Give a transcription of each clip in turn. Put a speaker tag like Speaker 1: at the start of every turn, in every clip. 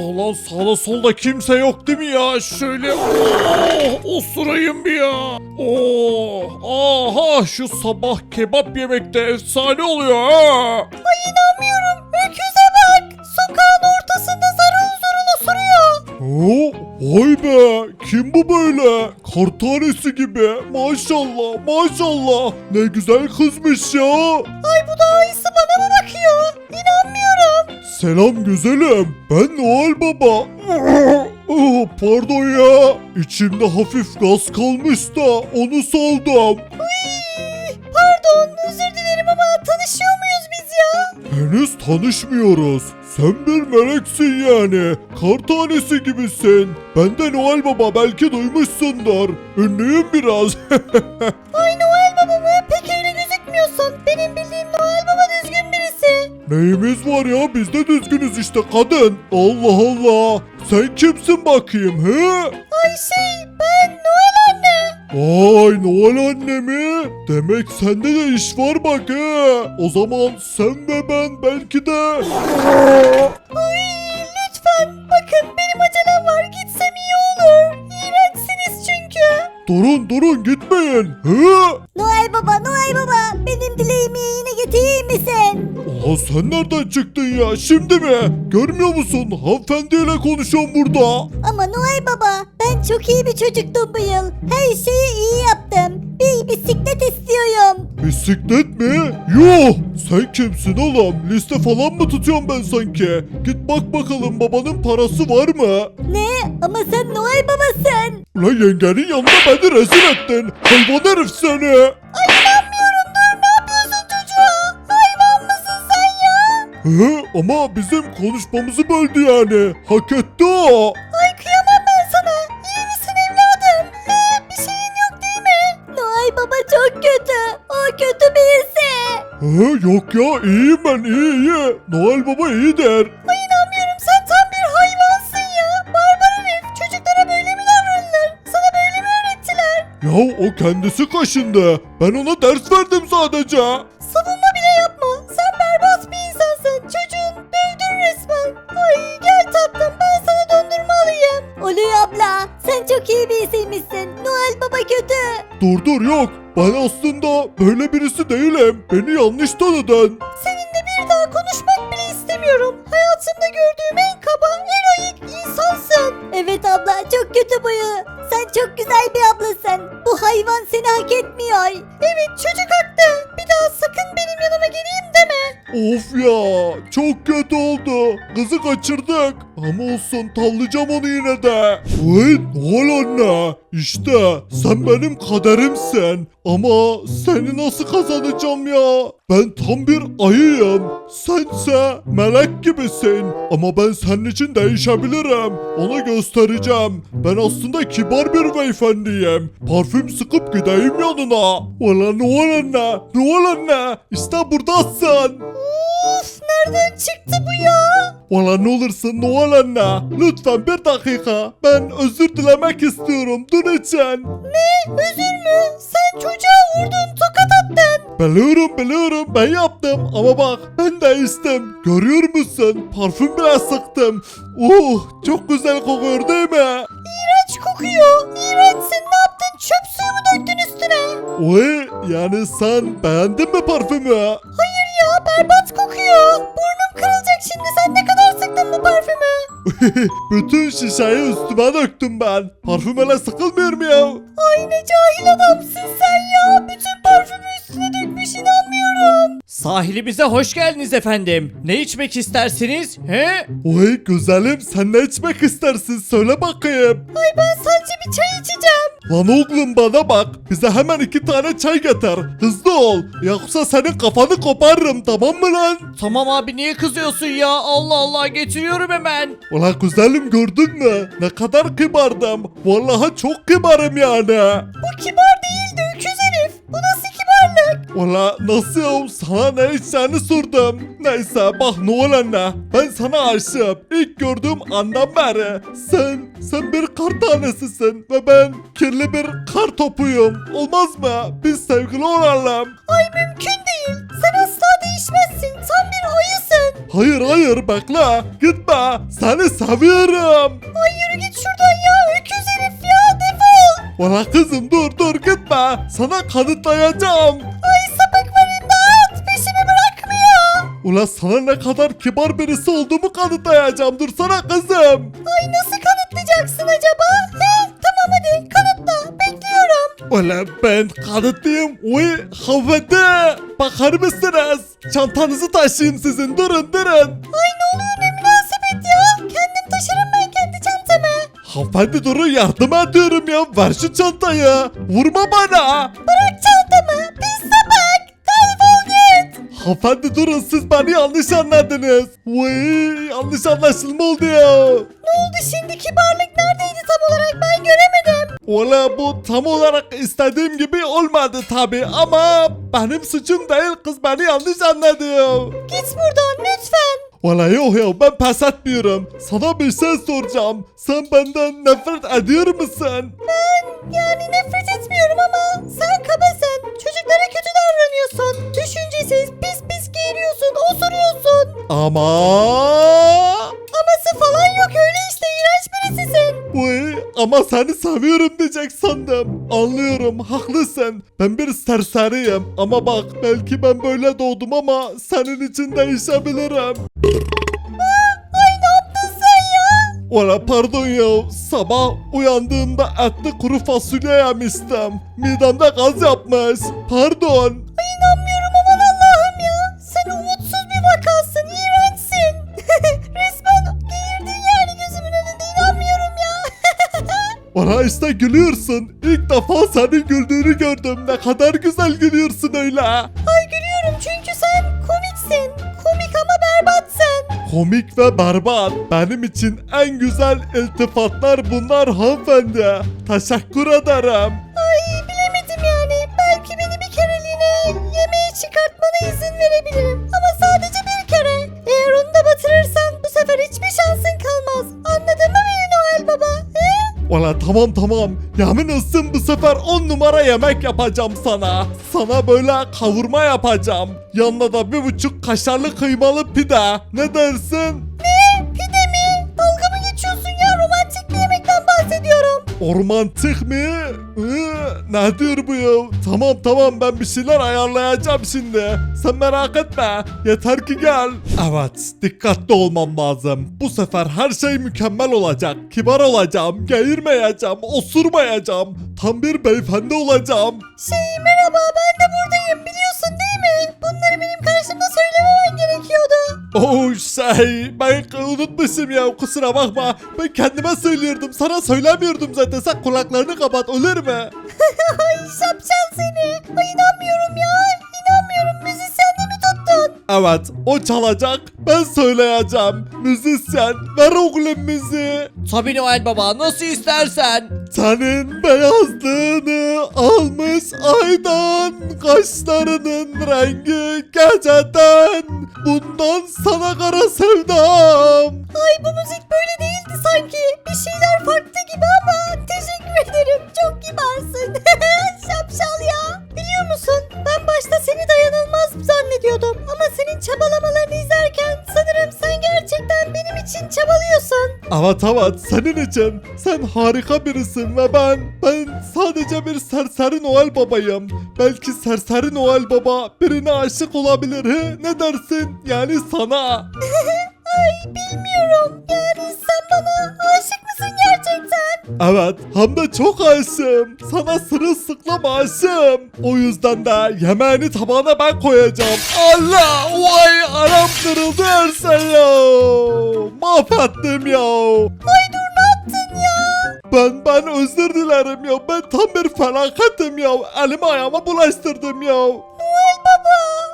Speaker 1: Ulan sağda solda kimse yok değil mi ya? Şöyle oh, osurayım bir ya. Oh, aha şu sabah kebap yemekte efsane oluyor ha.
Speaker 2: Ay inanmıyorum. Öküze bak. Sokağın ortasında zarıl zurul osuruyor.
Speaker 1: Oo, vay be kim bu böyle? Kar tanesi gibi maşallah maşallah ne güzel kızmış ya.
Speaker 2: Ay bu da ayısı bana mı bakıyor? İnanmıyorum.
Speaker 1: Selam güzelim ben Noel Baba. Oh, pardon ya içimde hafif gaz kalmış da onu saldım.
Speaker 2: Uy, pardon özür dilerim ama tanışıyor muyuz biz ya?
Speaker 1: Henüz tanışmıyoruz. Sen bir meleksin yani. Kar tanesi gibisin. Ben de Noel Baba belki duymuşsundur. Ünlüyüm biraz.
Speaker 2: Ay gözükmüyorsun. Benim bildiğim Noel Baba düzgün birisi.
Speaker 1: Neyimiz var ya biz de düzgünüz işte kadın. Allah Allah. Sen kimsin bakayım he?
Speaker 2: Ay şey ben Noel anne.
Speaker 1: Ay Noel anne mi? Demek sende de iş var bak he. O zaman sen ve ben belki de...
Speaker 2: Ay lütfen bakın benim acelem var gitsem iyi olur.
Speaker 1: Durun durun gitmeyin. He?
Speaker 2: Noel Baba Noel Baba benim dileğimi yine getirir misin?
Speaker 1: Aa sen nereden çıktın ya şimdi mi? Görmüyor musun? Hanımefendiyle konuşuyorum burada.
Speaker 2: Ama Noel Baba çok iyi bir çocuktum bu yıl. Her şeyi iyi yaptım. Bir bisiklet istiyorum.
Speaker 1: Bisiklet mi? Yuh! Sen kimsin oğlum? Liste falan mı tutuyorum ben sanki? Git bak bakalım babanın parası var mı?
Speaker 2: Ne? Ama sen Noel Babasın.
Speaker 1: Ulan yengenin yanında beni rezil ettin. Hayvan herif seni.
Speaker 2: Ay inanmıyorum dur ne yapıyorsun çocuğa? Hayvan mısın sen ya?
Speaker 1: Hı, ama bizim konuşmamızı böldü yani. Hak etti o. Hı, yok ya iyiyim ben iyi iyi. Noel Baba iyidir.
Speaker 2: Ay inanmıyorum sen tam bir hayvansın ya. Barbar herif. Çocuklara böyle mi davranılır? Sana böyle mi öğrettiler?
Speaker 1: Ya o kendisi kaşındı. Ben ona ders verdim sadece.
Speaker 2: Savunma bile yapma. Sen berbat bir insansın. Çocuğun dövdün resmen. Ay gel tatlım ben sana dondurma alayım. Oluyor abla. Sen çok iyi birisiymişsin. Noel Baba kötü.
Speaker 1: Dur dur yok. Ben aslında böyle birisi değilim. Beni yanlış tanıdın.
Speaker 2: Seninle bir daha konuşmak bile istemiyorum. Hayatımda gördüğüm en kaba, ayık insansın. Evet abla çok kötü boyu. Sen çok güzel bir ablasın. Bu hayvan seni hak etmiyor. Evet
Speaker 1: Of ya çok kötü oldu. Kızı kaçırdık. Ama olsun tavlayacağım onu yine de. Vay Noel anne. İşte sen benim kaderimsin. Ama seni nasıl kazanacağım ya? Ben tam bir ayıyım. Sense melek gibisin. Ama ben senin için değişebilirim. Ona göstereceğim. Ben aslında kibar bir beyefendiyim. Parfüm sıkıp gideyim yanına. Valla Noel anne. Noel anne. İşte buradasın.
Speaker 2: Of nereden çıktı bu ya?
Speaker 1: Valla ne olursun Noel anne. Lütfen bir dakika. Ben özür dilemek istiyorum dün için.
Speaker 2: Ne? Özür mü? Sen çocuğa vurdun, tokat attın.
Speaker 1: Biliyorum biliyorum ben yaptım ama bak ben değiştim. Görüyor musun? Parfüm bile sıktım. Uh çok güzel kokuyor değil mi?
Speaker 2: İğrenç kokuyor. İğrençsin. Ne yaptın? Çöp suyu mu döktün üstüne?
Speaker 1: Oy yani sen beğendin mi parfümü?
Speaker 2: Hayır berbat kokuyor. Burnum kırılacak şimdi. Sen ne kadar sıktın bu parfümü?
Speaker 1: Bütün şişeyi üstüme döktüm ben. Parfüm öyle sıkılmıyor mu ya?
Speaker 2: Ay ne cahil adamsın sen ya. Bütün parfümü üstüne dökmüş inanmıyorum.
Speaker 3: Sahilimize hoş geldiniz efendim. Ne içmek istersiniz? He?
Speaker 1: Oy güzelim sen ne içmek istersin söyle bakayım.
Speaker 2: Ay ben sadece bir çay içeceğim.
Speaker 1: Lan oğlum bana bak. Bize hemen iki tane çay getir. Hızlı ol. Yoksa senin kafanı koparırım tamam mı lan?
Speaker 3: Tamam abi niye kızıyorsun ya? Allah Allah getiriyorum hemen.
Speaker 1: Ulan güzelim gördün mü? Ne kadar kibardım. Vallahi çok kibarım yani.
Speaker 2: Bu kibar değil de öküz herif. Bu nasıl kibarlık?
Speaker 1: Ulan nasıl ya? Sana ne içeceğini sordum. Neyse bak Noel anne. Ben sana aşığım. İlk gördüğüm andan beri. Sen, sen bir kar tanesisin. Ve ben kirli bir kar topuyum. Olmaz mı? Biz sevgili olalım.
Speaker 2: Ay mümkün değil. Sen asla değişmezsin. Tam bir ayısın.
Speaker 1: Hayır hayır bekle gitme seni seviyorum.
Speaker 2: Ay yürü git şuradan ya öküz herif
Speaker 1: Valla kızım dur dur gitme sana kanıtlayacağım.
Speaker 2: Ay sapık var imdat peşimi bırakmıyor.
Speaker 1: Ula sana ne kadar kibar birisi olduğumu kanıtlayacağım dursana kızım.
Speaker 2: Ay nasıl kanıtlayacaksın acaba? He tamam hadi kanıtla bekliyorum.
Speaker 1: Ula ben kanıtlayayım. Uy hanımefendi bakar mısınız? Çantanızı taşıyayım sizin durun durun.
Speaker 2: Ay ne oluyor
Speaker 1: Hanımefendi durun yardım ediyorum ya ver şu çantayı. Vurma bana.
Speaker 2: Bırak çantamı pis sapık. Defol git.
Speaker 1: Hanımefendi durun siz beni yanlış anladınız. Uy yanlış anlaşılma oldu ya.
Speaker 2: Ne oldu şimdi kibarlık neredeydi tam olarak ben göremedim.
Speaker 1: Valla bu tam olarak istediğim gibi olmadı tabi ama benim suçum değil kız beni yanlış anladı.
Speaker 2: Git buradan lütfen.
Speaker 1: Valla yok ya ben pes etmiyorum. Sana bir şey soracağım. Sen benden nefret ediyor musun?
Speaker 2: Ben yani nefret etmiyorum ama sen kabasın. Çocuklara kötü davranıyorsun. Düşüncesiz pis pis giyiniyorsun osuruyorsun.
Speaker 1: Ama... ama seni seviyorum diyecek sandım. Anlıyorum haklısın. Ben bir serseriyim ama bak belki ben böyle doğdum ama senin için değişebilirim. Valla pardon ya sabah uyandığımda etli kuru fasulye yemiştim. Midemde gaz yapmış. Pardon.
Speaker 2: Ay inanmıyorum
Speaker 1: Bana işte gülüyorsun. İlk defa senin güldüğünü gördüm. Ne kadar güzel gülüyorsun öyle.
Speaker 2: Ay gülüyorum çünkü sen komiksin. Komik ama berbatsın.
Speaker 1: Komik ve berbat. Benim için en güzel iltifatlar bunlar hanımefendi. Teşekkür ederim.
Speaker 2: Ay bilemedim yani. Belki beni bir kereliğine yemeğe çıkartmana izin verebilirim.
Speaker 1: Valla tamam tamam. Yemin olsun bu sefer 10 numara yemek yapacağım sana. Sana böyle kavurma yapacağım. Yanına da bir buçuk kaşarlı kıymalı pide. Ne dersin?
Speaker 2: Bahsediyorum.
Speaker 1: Ormantik mi? Iı, ne diyor bu ya? Tamam tamam ben bir şeyler ayarlayacağım şimdi. Sen merak etme. Yeter ki gel. Evet dikkatli olmam lazım. Bu sefer her şey mükemmel olacak. Kibar olacağım. Geğirmeyeceğim. Osurmayacağım. Tam bir beyefendi olacağım.
Speaker 2: Şey merhaba ben de buradayım biliyorsun değil mi? Bunları benim karşımda söylememen gerekiyordu.
Speaker 1: Oh şey ben unutmuşum ya kusura bakma. Ben kendime söylüyordum. Sana söylemiyordum zaten. Sen kulaklarını kapat olur mu?
Speaker 2: Ay şapşal seni. Ay inanmıyorum ya. İnanmıyorum müzisyenle mi tuttun?
Speaker 1: Evet o çalacak ben söyleyeceğim. Müzisyen ver oğlum müziği.
Speaker 3: Tabii Noel Baba nasıl istersen.
Speaker 1: Senin beyazlığını almış aydan Kaşlarının rengi geceden Bundan sana kara sevdam
Speaker 2: Ay bu müzik böyle değildi sanki. Bir şeyler farklı gibi ama teşekkür ederim. Çok kibarsın. Şapşal ya. Biliyor musun? Ben başta seni dayanılmaz zannediyordum. Ama senin çabalamalarını
Speaker 1: Evet evet senin için Sen harika birisin ve ben Ben sadece bir serseri Noel babayım Belki serseri Noel baba birine aşık olabilir he? Ne dersin? Yani sana
Speaker 2: Ay bilmiyorum. Yani sen bana aşık mısın gerçekten?
Speaker 1: Evet hem de çok aşığım. Sana sırılsıklam aşığım. O yüzden de yemeğini tabağına ben koyacağım. Allah! Vay aram kırıldı her şey ya. Mahvettim ya.
Speaker 2: Ay dur ne yaptın ya?
Speaker 1: Ben ben özür dilerim ya. Ben tam bir felaketim ya. Elimi ayağıma bulaştırdım ya.
Speaker 2: Noel Baba.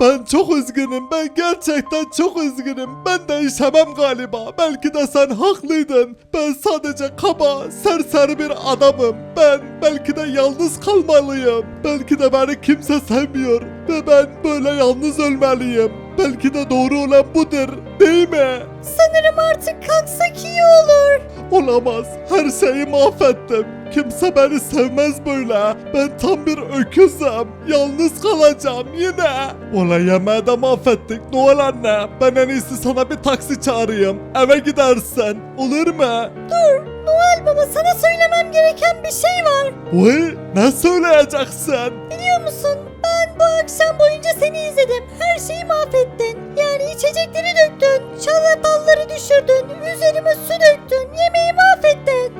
Speaker 1: Ben çok üzgünüm. Ben gerçekten çok üzgünüm. Ben değişemem galiba. Belki de sen haklıydın. Ben sadece kaba, serseri bir adamım. Ben belki de yalnız kalmalıyım. Belki de beni kimse sevmiyor. Ve ben böyle yalnız ölmeliyim. Belki de doğru olan budur. Değil mi?
Speaker 2: Sanırım artık kalksak iyi olur.
Speaker 1: Olamaz. Her şeyi mahvettim. Kimse beni sevmez böyle. Ben tam bir öküzüm. Yalnız kalacağım yine. Valla yemeği de mahvettik Noel anne. Ben en iyisi sana bir taksi çağırayım. Eve gidersen. Olur mu?
Speaker 2: Dur Noel Baba sana söylemem gereken bir şey var.
Speaker 1: Vay ne söyleyeceksin?
Speaker 2: Biliyor musun ben bu akşam boyunca seni izledim. Her şeyi mahvettin. Yani içecekleri döktün. Çanatalları düşürdün. Üzerime su döktün. Yemeği mahvettin.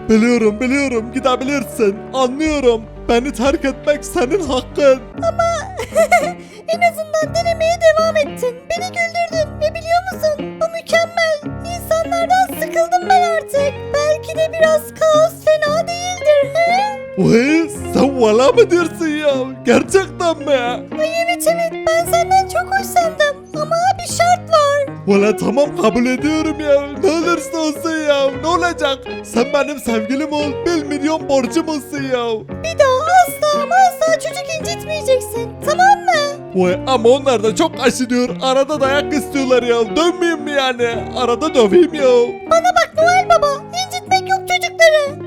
Speaker 1: Biliyorum biliyorum gidebilirsin. Anlıyorum. Beni terk etmek senin hakkın.
Speaker 2: En azından denemeye devam ettin. Beni güldürdün ve biliyor musun? Bu mükemmel. İnsanlardan sıkıldım ben artık. Belki de biraz kaos fena değildir. He?
Speaker 1: Vay sen valla mı diyorsun ya? Gerçekten mi?
Speaker 2: Ay evet evet ben senden çok hoşlandım.
Speaker 1: Valla tamam kabul ediyorum ya. Ne olursa olsun ya. Ne olacak? Sen benim sevgilim ol. Bir milyon borcum olsun ya.
Speaker 2: Bir daha asla ama asla çocuk incitmeyeceksin. Tamam mı?
Speaker 1: Vay ama onlar da çok aşınıyor. Arada dayak istiyorlar ya. Dönmeyeyim mi yani? Arada döveyim ya.
Speaker 2: Bana bak Noel Baba. incitmek yok çocukları.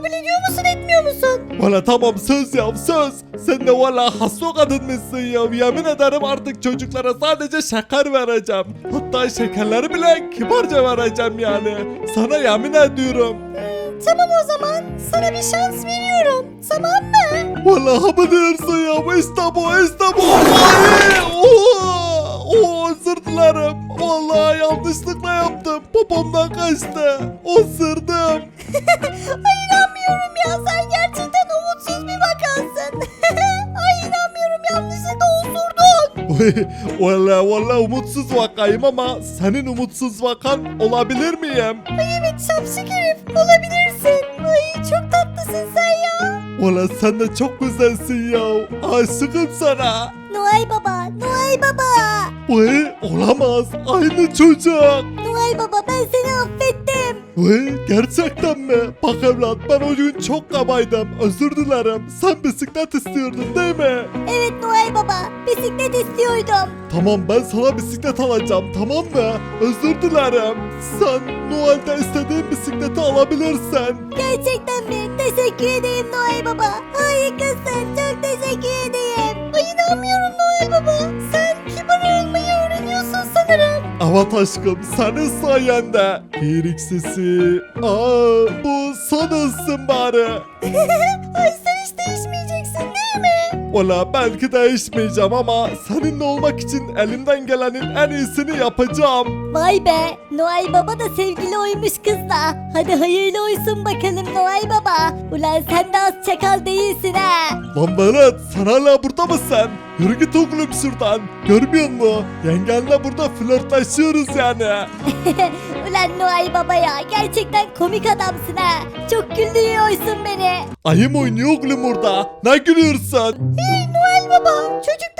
Speaker 2: Kabul ediyor musun etmiyor musun?
Speaker 1: Valla tamam söz ya söz. Sen de valla hasta kadın mısın ya? Yemin ederim artık çocuklara sadece şeker vereceğim. Hatta şekerleri bile kibarca vereceğim yani. Sana yemin ediyorum.
Speaker 2: Tamam o zaman. Sana bir şans veriyorum. Tamam mı?
Speaker 1: Vallahi mı diyorsun ya? İşte bu işte bu. Ay, Oo, oo, özür dilerim. Vallahi yanlışlıkla yaptım. Popomdan kaçtı. Osurdum.
Speaker 2: Ay inanmıyorum ya. Sen gerçekten umutsuz bir vakansın. Ay inanmıyorum yanlışlıkla osurdun.
Speaker 1: Vallahi vallahi umutsuz vakayım ama senin umutsuz vakan olabilir miyim?
Speaker 2: Ay evet şapşik herif. Olabilirsin. Ay çok tatlısın sen ya.
Speaker 1: Valla sen de çok güzelsin ya. Aşıkım sana.
Speaker 2: Noel Baba. Noel Baba.
Speaker 1: Vay olamaz. Aynı çocuk.
Speaker 2: Noel Baba ben seni affettim.
Speaker 1: Vay gerçekten mi? Bak evlat ben o gün çok kabaydım. Özür dilerim. Sen bisiklet istiyordun değil mi?
Speaker 2: Evet Noel Baba. Bisiklet istiyordum.
Speaker 1: Tamam ben sana bisiklet alacağım tamam mı? Özür dilerim. Sen Noel'de istediğin bisikleti alabilirsin.
Speaker 2: Gerçekten mi? Teşekkür ederim Noel Baba. Harikasın. Çok teşekkür ederim. Ay inanmıyorum Noel Baba. Sen
Speaker 1: Evet aşkım senin sayende. Bir ikisi. Aa bu son olsun bari.
Speaker 2: Ay sen hiç değişmeyeceksin değil mi?
Speaker 1: Valla belki değişmeyeceğim ama seninle olmak için elimden gelenin en iyisini yapacağım.
Speaker 2: Vay be. Noel Baba da sevgili oymuş kızla. Hadi hayırlı olsun bakalım Noel Baba. Ulan sen de az çakal değilsin ha.
Speaker 1: Lan Berat sen hala burada mısın? Yürü git oğlum şuradan. Görmüyor musun? Yengenle burada flörtleşiyoruz yani.
Speaker 2: Ulan Noel Baba ya. Gerçekten komik adamsın ha. Çok güldürüyorsun beni.
Speaker 1: Ayım oynuyor oğlum orada. Ne gülüyorsun?
Speaker 2: Hey Noel Baba. Çocukları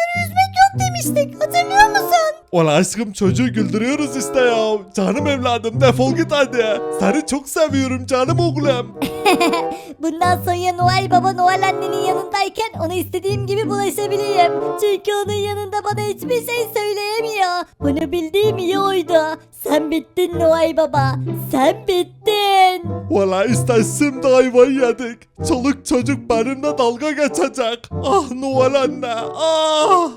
Speaker 2: demiştik. Hatırlıyor musun?
Speaker 1: Ola aşkım çocuğu güldürüyoruz işte ya. Canım evladım defol git hadi. Seni çok seviyorum canım oğlum.
Speaker 2: Bundan sonra Noel Baba Noel annenin yanındayken ona istediğim gibi bulaşabilirim. Çünkü onun yanında bana hiçbir şey söyleyemiyor. Bunu bildiğim iyi oydu. Sen bittin Noel Baba. Sen bittin.
Speaker 1: Valla işte şimdi ayvayı yedik. Çoluk çocuk benimle dalga geçecek. Ah Noel anne ah.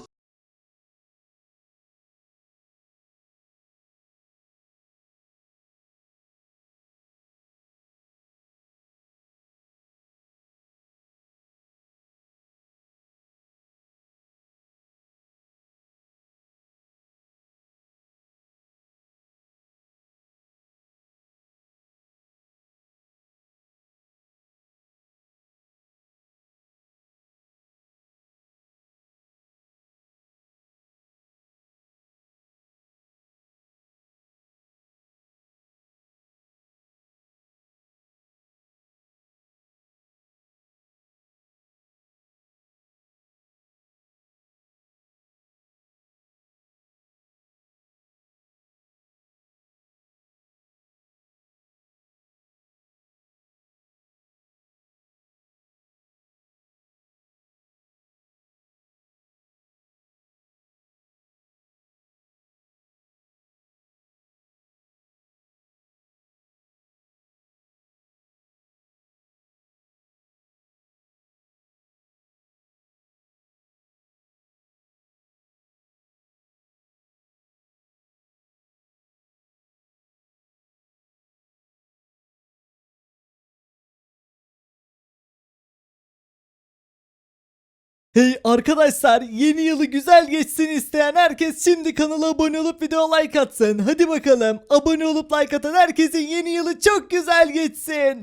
Speaker 1: Hey arkadaşlar yeni yılı güzel geçsin isteyen herkes şimdi kanala abone olup video like atsın. Hadi bakalım abone olup like atan herkesin yeni yılı çok güzel geçsin.